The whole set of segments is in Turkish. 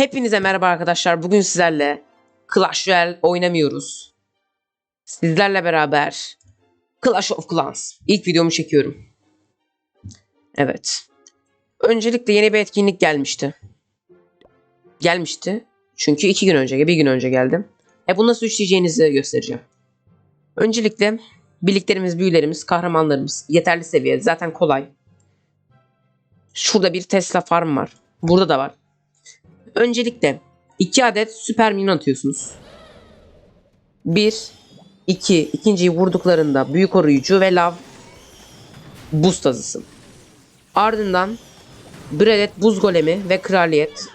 Hepinize merhaba arkadaşlar. Bugün sizlerle Clash Royale oynamıyoruz. Sizlerle beraber Clash of Clans. İlk videomu çekiyorum. Evet. Öncelikle yeni bir etkinlik gelmişti. Gelmişti. Çünkü iki gün önce, bir gün önce geldim. E bunu nasıl işleyeceğinizi göstereceğim. Öncelikle birliklerimiz, büyülerimiz, kahramanlarımız yeterli seviyede. Zaten kolay. Şurada bir Tesla farm var. Burada da var. Öncelikle 2 adet süper minyon atıyorsunuz. 1 2 ikinciyi vurduklarında büyük koruyucu ve lav buz tazısı. Ardından bir adet buz golemi ve kraliyet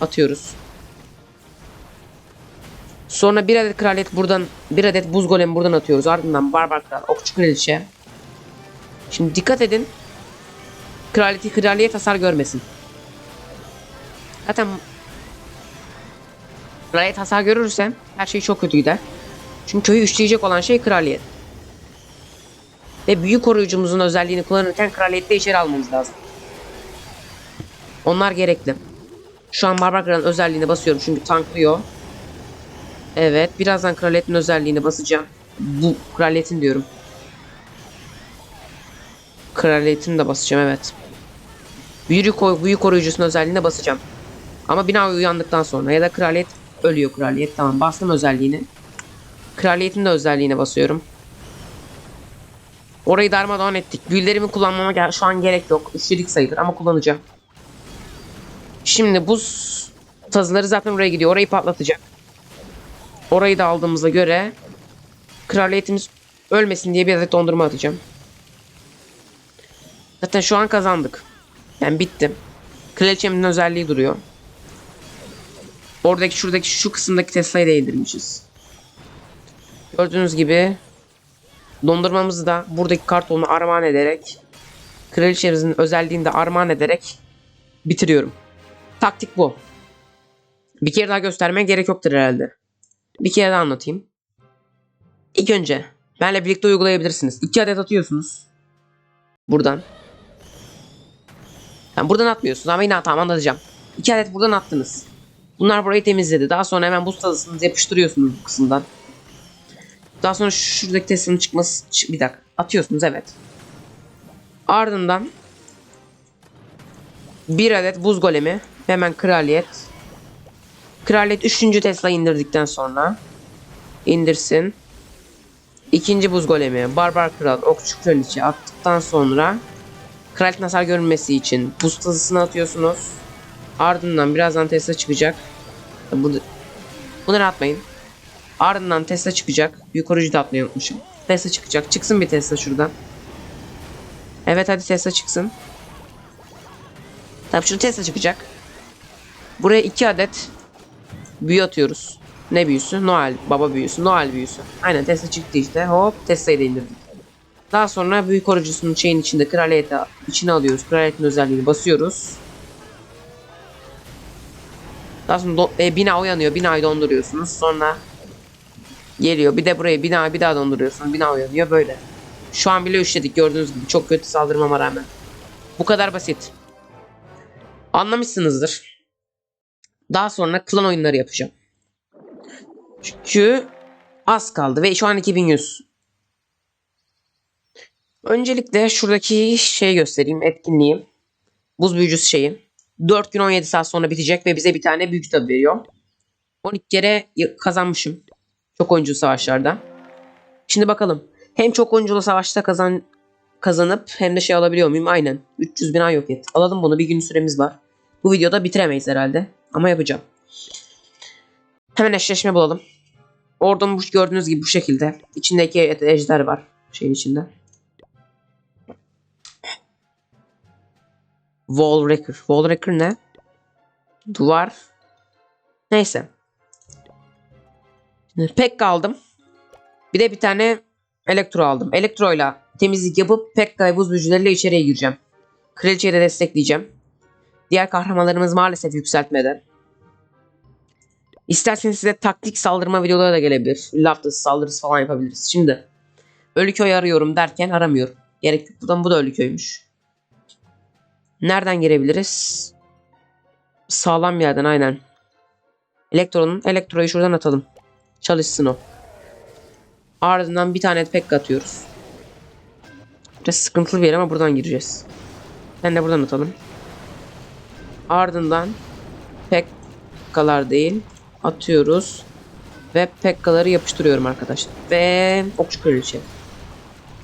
atıyoruz. Sonra bir adet kraliyet buradan bir adet buz golemi buradan atıyoruz. Ardından barbar kral okçu kraliçe. Şimdi dikkat edin. Kraliyeti kraliyet hasar görmesin. Zaten kraliyet hasar görürse her şey çok kötü gider. Çünkü köyü üçleyecek olan şey kraliyet. Ve büyük koruyucumuzun özelliğini kullanırken kraliyette içeri almamız lazım. Onlar gerekli. Şu an Barbar Kral'ın özelliğine basıyorum çünkü tanklıyor. Evet birazdan kraliyetin özelliğine basacağım. Bu kraliyetin diyorum. Kraliyetin de basacağım evet. Büyük, koy, büyük koruyucusunun özelliğine basacağım. Ama bina uyandıktan sonra ya da kraliyet ölüyor kraliyet. Tamam bastım özelliğini. Kraliyetin de özelliğine basıyorum. Orayı darmadağın ettik. Büyülerimi kullanmama şu an gerek yok. Üçlülük sayılır ama kullanacağım. Şimdi buz tazıları zaten oraya gidiyor. Orayı patlatacak. Orayı da aldığımıza göre kraliyetimiz ölmesin diye bir adet dondurma atacağım. Zaten şu an kazandık. Yani bitti. Kraliçemin özelliği duruyor. Oradaki şuradaki şu kısımdaki Tesla'yı da indirmişiz. Gördüğünüz gibi dondurmamızı da buradaki kartonu armağan ederek kraliçemizin özelliğini de armağan ederek bitiriyorum. Taktik bu. Bir kere daha göstermeye gerek yoktur herhalde. Bir kere daha anlatayım. İlk önce benle birlikte uygulayabilirsiniz. İki adet atıyorsunuz. Buradan. Yani buradan atmıyorsunuz ama yine tamam anlatacağım. İki adet buradan attınız. Bunlar burayı temizledi. Daha sonra hemen buz tazısını yapıştırıyorsunuz bu kısımdan. Daha sonra şuradaki Tesla'nın çıkması... Çık- Bir dakika. Atıyorsunuz evet. Ardından bir adet buz golemi. Hemen kraliyet. Kraliyet 3. Tesla indirdikten sonra indirsin. İkinci buz golemi Barbar Kral Okçu Kraliçe attıktan sonra Kraliyetin hasar görünmesi için buz tazısını atıyorsunuz. Ardından birazdan Tesla çıkacak. Bu, bunları atmayın. Ardından Tesla çıkacak. Koruyucu da atmayı unutmuşum. Tesla çıkacak. Çıksın bir Tesla şuradan. Evet hadi Tesla çıksın. Tabii şurada Tesla çıkacak. Buraya iki adet büyü atıyoruz. Ne büyüsü? Noel. Baba büyüsü. Noel büyüsü. Aynen Tesla çıktı işte. Hop Tesla'yı da indirdik. Daha sonra büyük koruyucusunun şeyin içinde kraliyeti içine alıyoruz. Kraliyetin özelliğini basıyoruz. Daha sonra do- e, bina uyanıyor. Binayı donduruyorsunuz. Sonra geliyor. Bir de burayı bina bir daha donduruyorsunuz. Bina uyanıyor. Böyle. Şu an bile üşledik gördüğünüz gibi. Çok kötü saldırmama rağmen. Bu kadar basit. Anlamışsınızdır. Daha sonra klan oyunları yapacağım. Çünkü az kaldı ve şu an 2100. Öncelikle şuradaki şeyi göstereyim. Etkinliği. Buz büyücüsü şeyi. 4 gün 17 saat sonra bitecek ve bize bir tane büyük kitabı veriyor. 12 kere kazanmışım. Çok oyunculu savaşlarda. Şimdi bakalım. Hem çok oyunculu savaşta kazan kazanıp hem de şey alabiliyor muyum? Aynen. 300 bin ay yok et. Alalım bunu. Bir gün süremiz var. Bu videoda bitiremeyiz herhalde. Ama yapacağım. Hemen eşleşme bulalım. Ordum gördüğünüz gibi bu şekilde. İçindeki ejder var. Şeyin içinde. Wallracker. Wallracker ne? Duvar. Neyse. Pekka aldım. Bir de bir tane elektro aldım. Elektroyla temizlik yapıp Pekka'yı buz büyücüleriyle içeriye gireceğim. Kraliçeyi de destekleyeceğim. Diğer kahramanlarımız maalesef yükseltmeden. İsterseniz size taktik saldırma videoları da gelebilir. Laftası saldırısı falan yapabiliriz. Şimdi Ölüköy arıyorum derken aramıyorum. Gerek yok. Buradan bu da Ölüköy'müş. Nereden girebiliriz? Sağlam bir yerden aynen. Elektronun elektroyu şuradan atalım. Çalışsın o. Ardından bir tane pek atıyoruz. Biraz sıkıntılı bir yer ama buradan gireceğiz. Ben de buradan atalım. Ardından pekkalar değil atıyoruz. Ve pekkaları yapıştırıyorum arkadaşlar. Ve okçu kraliçe.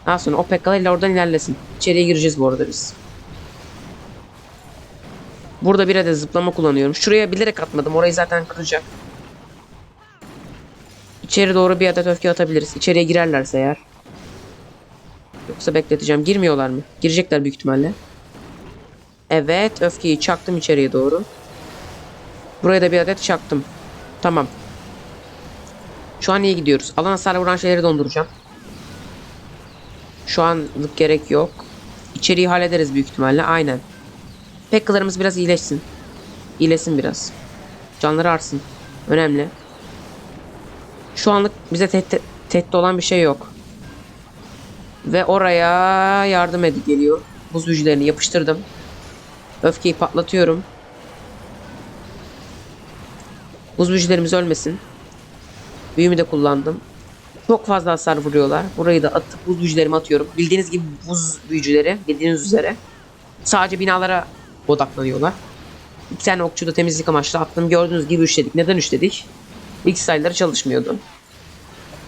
Daha sonra o pekkalarıyla oradan ilerlesin. İçeriye gireceğiz bu arada biz. Burada bir adet zıplama kullanıyorum. Şuraya bilerek atmadım. Orayı zaten kıracak. İçeri doğru bir adet öfke atabiliriz. İçeriye girerlerse eğer. Yoksa bekleteceğim. Girmiyorlar mı? Girecekler büyük ihtimalle. Evet. Öfkeyi çaktım içeriye doğru. Buraya da bir adet çaktım. Tamam. Şu an iyi gidiyoruz. Alan hasarı vuran şeyleri donduracağım. Şu anlık gerek yok. İçeriği hallederiz büyük ihtimalle. Aynen. Pekkalarımız biraz iyileşsin. İyileşsin biraz. Canları artsın. Önemli. Şu anlık bize tehdit, tehdit olan bir şey yok. Ve oraya yardım edi geliyor. Buz büyücülerini yapıştırdım. Öfkeyi patlatıyorum. Buz büyücülerimiz ölmesin. Büyümü de kullandım. Çok fazla hasar vuruyorlar. Burayı da atıp buz büyücülerimi atıyorum. Bildiğiniz gibi buz büyücüleri bildiğiniz üzere sadece binalara odaklanıyorlar. İki tane okçu da temizlik amaçlı attım. Gördüğünüz gibi üçledik. Neden üçledik? İlk sayıları çalışmıyordu.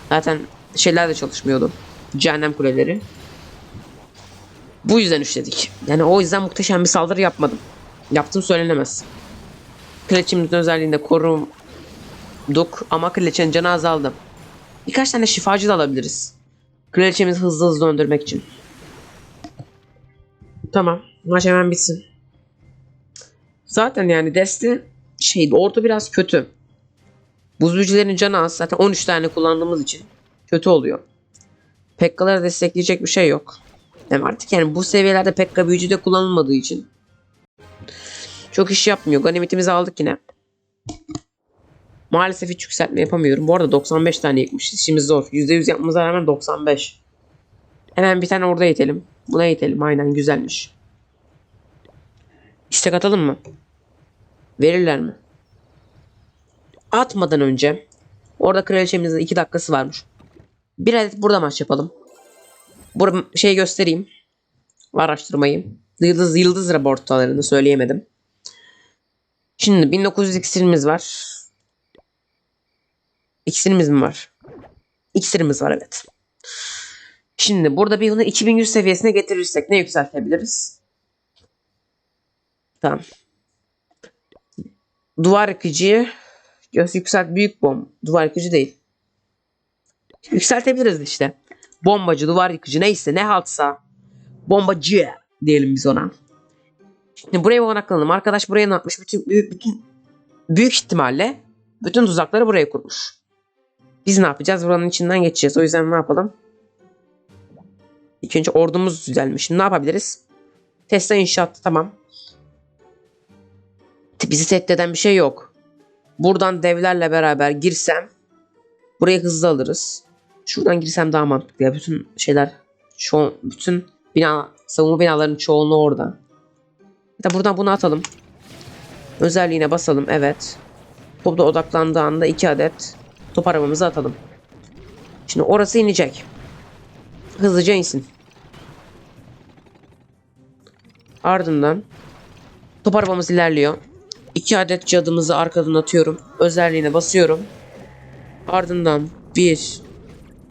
Zaten şeyler de çalışmıyordu. Cehennem kuleleri. Bu yüzden üçledik. Yani o yüzden muhteşem bir saldırı yapmadım. Yaptım söylenemez. Kraliçemizin özelliğinde koruduk ama kraliçenin canı azaldı. Birkaç tane şifacı da alabiliriz. Kraliçemizi hızlı hızlı döndürmek için. Tamam. Maç hemen bitsin. Zaten yani deste şey orta biraz kötü. Buz büyücülerin canı az. Zaten 13 tane kullandığımız için kötü oluyor. Pekkaları destekleyecek bir şey yok. Yani artık yani bu seviyelerde Pekka büyücü de kullanılmadığı için çok iş yapmıyor. Ganimetimizi aldık yine. Maalesef hiç yükseltme yapamıyorum. Bu arada 95 tane yıkmış. İşimiz zor. %100 yapmamıza rağmen 95. Hemen bir tane orada itelim. Buna itelim. Aynen güzelmiş. İstek atalım mı? Verirler mi? Atmadan önce orada kraliçemizin 2 dakikası varmış. Bir adet burada maç yapalım. Burada şey göstereyim. Araştırmayı. Yıldız, yıldız raportalarını söyleyemedim. Şimdi 1900 iksirimiz var. İksirimiz mi var? İksirimiz var evet. Şimdi burada bir bunu 2100 seviyesine getirirsek ne yükseltebiliriz? Tamam. Duvar yıkıcıyı yükselt büyük bom. Duvar yıkıcı değil. Yükseltebiliriz işte. Bombacı, duvar yıkıcı neyse ne haltsa. Bombacı diyelim biz ona. Şimdi buraya odaklanalım. Arkadaş buraya ne yapmış? Bütün, büyük, bütün, büyük ihtimalle bütün tuzakları buraya kurmuş. Biz ne yapacağız? Buranın içinden geçeceğiz. O yüzden ne yapalım? İlk önce ordumuz düzelmiş. Şimdi ne yapabiliriz? Tesla inşaatı tamam. Bizi tehdit eden bir şey yok. Buradan devlerle beraber girsem burayı hızlı alırız. Şuradan girsem daha mantıklı ya. Bütün şeyler çoğu, bütün bina savunma binalarının çoğunluğu orada. Ya da buradan bunu atalım. Özelliğine basalım. Evet. Topda odaklandığı anda iki adet top arabamızı atalım. Şimdi orası inecek. Hızlıca insin. Ardından top arabamız ilerliyor. İki adet cadımızı arkadan atıyorum. Özelliğine basıyorum. Ardından 1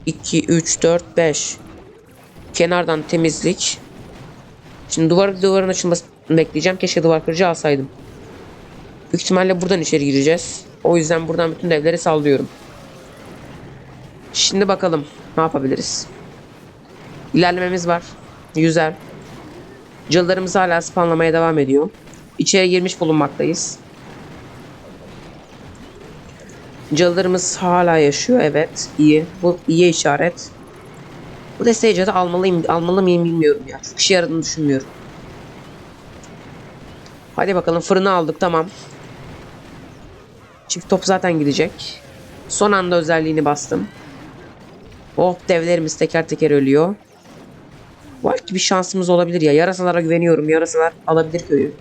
2 3 4 5 kenardan temizlik. Şimdi duvar duvarın açılmasını bekleyeceğim. Keşke duvar kırıcı alsaydım. Büyük ihtimalle buradan içeri gireceğiz. O yüzden buradan bütün devleri sallıyorum. Şimdi bakalım ne yapabiliriz. İlerlememiz var. Güzel. Cıllarımız hala spawnlamaya devam ediyor. İçeri girmiş bulunmaktayız. Cıllarımız hala yaşıyor. Evet. iyi. Bu iyi işaret. Bu desteği cadı almalıyım, almalı mıyım bilmiyorum ya. Çok işe yaradığını düşünmüyorum. Hadi bakalım fırını aldık tamam. Çift top zaten gidecek. Son anda özelliğini bastım. Oh devlerimiz teker teker ölüyor. Belki bir şansımız olabilir ya. Yarasalara güveniyorum. Yarasalar alabilir köyü.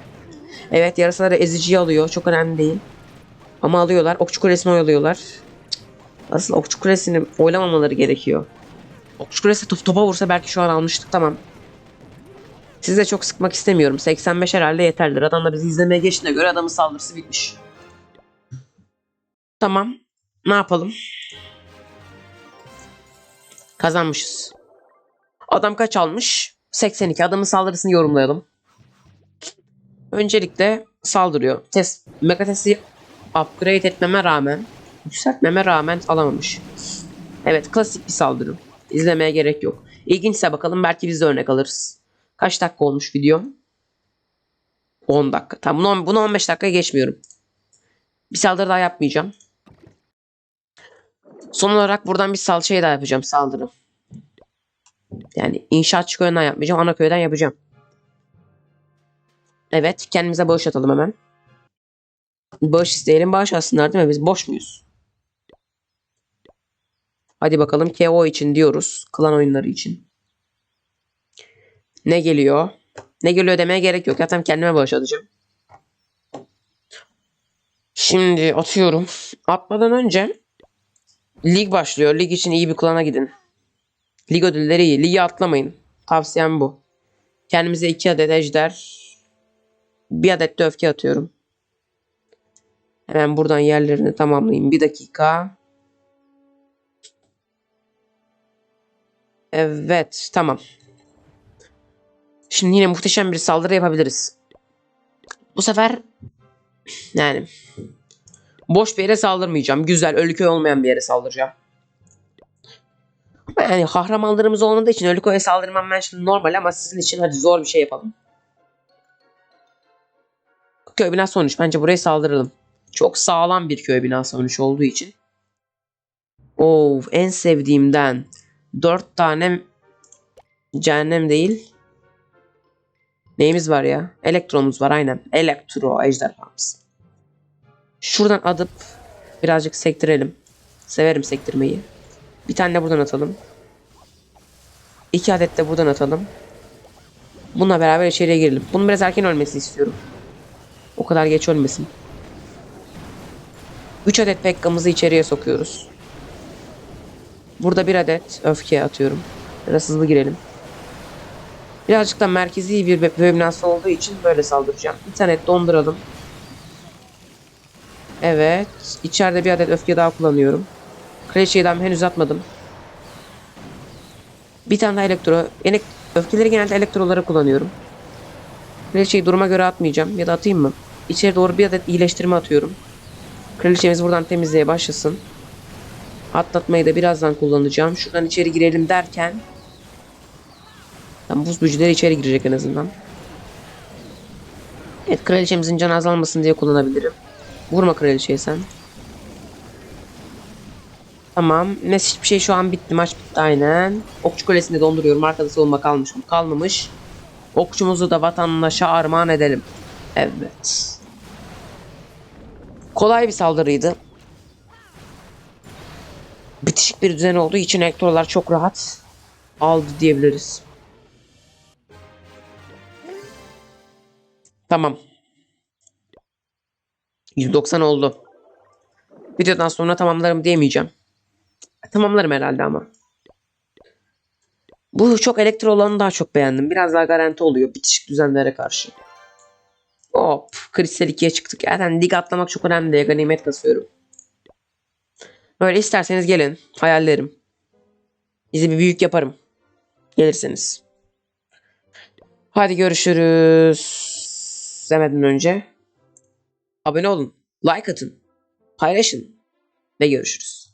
Evet yarısaları eziciyi alıyor. Çok önemli değil. Ama alıyorlar. Okçu kulesini oyalıyorlar. Asıl okçu kulesini oylamamaları gerekiyor. Okçu kulesi top topa vursa belki şu an almıştık tamam. Sizi de çok sıkmak istemiyorum. 85 herhalde yeterlidir. Adam da bizi izlemeye geçtiğine göre adamın saldırısı bitmiş. Tamam. Ne yapalım? Kazanmışız. Adam kaç almış? 82. Adamın saldırısını yorumlayalım. Öncelikle saldırıyor. Test, Megates'i upgrade etmeme rağmen, yükseltmeme rağmen alamamış. Evet, klasik bir saldırı. İzlemeye gerek yok. İlginçse bakalım belki biz de örnek alırız. Kaç dakika olmuş video? 10 dakika. Tamam bunu, bunu 15 dakikaya geçmiyorum. Bir saldırı daha yapmayacağım. Son olarak buradan bir sal şey daha yapacağım saldırı. Yani inşaatçı köyünden yapmayacağım. Ana köyden yapacağım. Evet. Kendimize bağış atalım hemen. Bağış isteyelim. Bağış alsınlar değil mi? Biz boş muyuz? Hadi bakalım KO için diyoruz. Klan oyunları için. Ne geliyor? Ne geliyor demeye gerek yok. Zaten kendime bağış atacağım. Şimdi atıyorum. Atmadan önce lig başlıyor. Lig için iyi bir klana gidin. Lig ödülleri iyi. Ligi atlamayın. Tavsiyem bu. Kendimize iki adet ejder. Bir adet de öfke atıyorum. Hemen buradan yerlerini tamamlayayım. Bir dakika. Evet. Tamam. Şimdi yine muhteşem bir saldırı yapabiliriz. Bu sefer yani boş bir yere saldırmayacağım. Güzel, ölü köy olmayan bir yere saldıracağım. Yani kahramanlarımız olmadığı için ölü köye saldırmam ben şimdi normal ama sizin için hadi zor bir şey yapalım. Köy binası 13. Bence buraya saldıralım. Çok sağlam bir köy binası 13 olduğu için. Oo, en sevdiğimden 4 tane cehennem değil. Neyimiz var ya? Elektromuz var aynen. Elektro ejderhamız. Şuradan adıp birazcık sektirelim. Severim sektirmeyi. Bir tane de buradan atalım. İki adet de buradan atalım. Bununla beraber içeriye girelim. Bunun biraz erken ölmesini istiyorum. O kadar geç ölmesin. 3 adet pekkamızı içeriye sokuyoruz. Burada bir adet öfke atıyorum. Biraz hızlı girelim. Birazcık da merkezi bir bölümnası olduğu için böyle saldıracağım. Bir tane donduralım. Evet. İçeride bir adet öfke daha kullanıyorum. Kraliçeyi daha henüz atmadım. Bir tane daha elektro. Elek öfkeleri genelde elektrolara kullanıyorum. Kraliçeyi duruma göre atmayacağım. Ya da atayım mı? İçeri doğru bir adet iyileştirme atıyorum. Kraliçemiz buradan temizliğe başlasın. Atlatmayı da birazdan kullanacağım. Şuradan içeri girelim derken Tam buz büyücüleri içeri girecek en azından. Evet kraliçemizin canı azalmasın diye kullanabilirim. Vurma kraliçeye sen. Tamam. Ne hiçbir şey şu an bitti. Maç bitti aynen. Okçu kulesinde donduruyorum. Arkada savunma kalmış mı? Kalmamış. Okçumuzu da vatandaşa armağan edelim. Evet. Kolay bir saldırıydı. Bitişik bir düzen olduğu için ektorlar çok rahat aldı diyebiliriz. Tamam. 190 oldu. Videodan sonra tamamlarım diyemeyeceğim. Tamamlarım herhalde ama. Bu çok elektro olanı daha çok beğendim. Biraz daha garanti oluyor bitişik düzenlere karşı. Hop. Kristal 2'ye çıktık. Zaten lig atlamak çok önemli diye ganimet kasıyorum. Böyle isterseniz gelin. Hayallerim. Bizi bir büyük yaparım. Gelirseniz. Hadi görüşürüz demeden önce abone olun, like atın, paylaşın ve görüşürüz.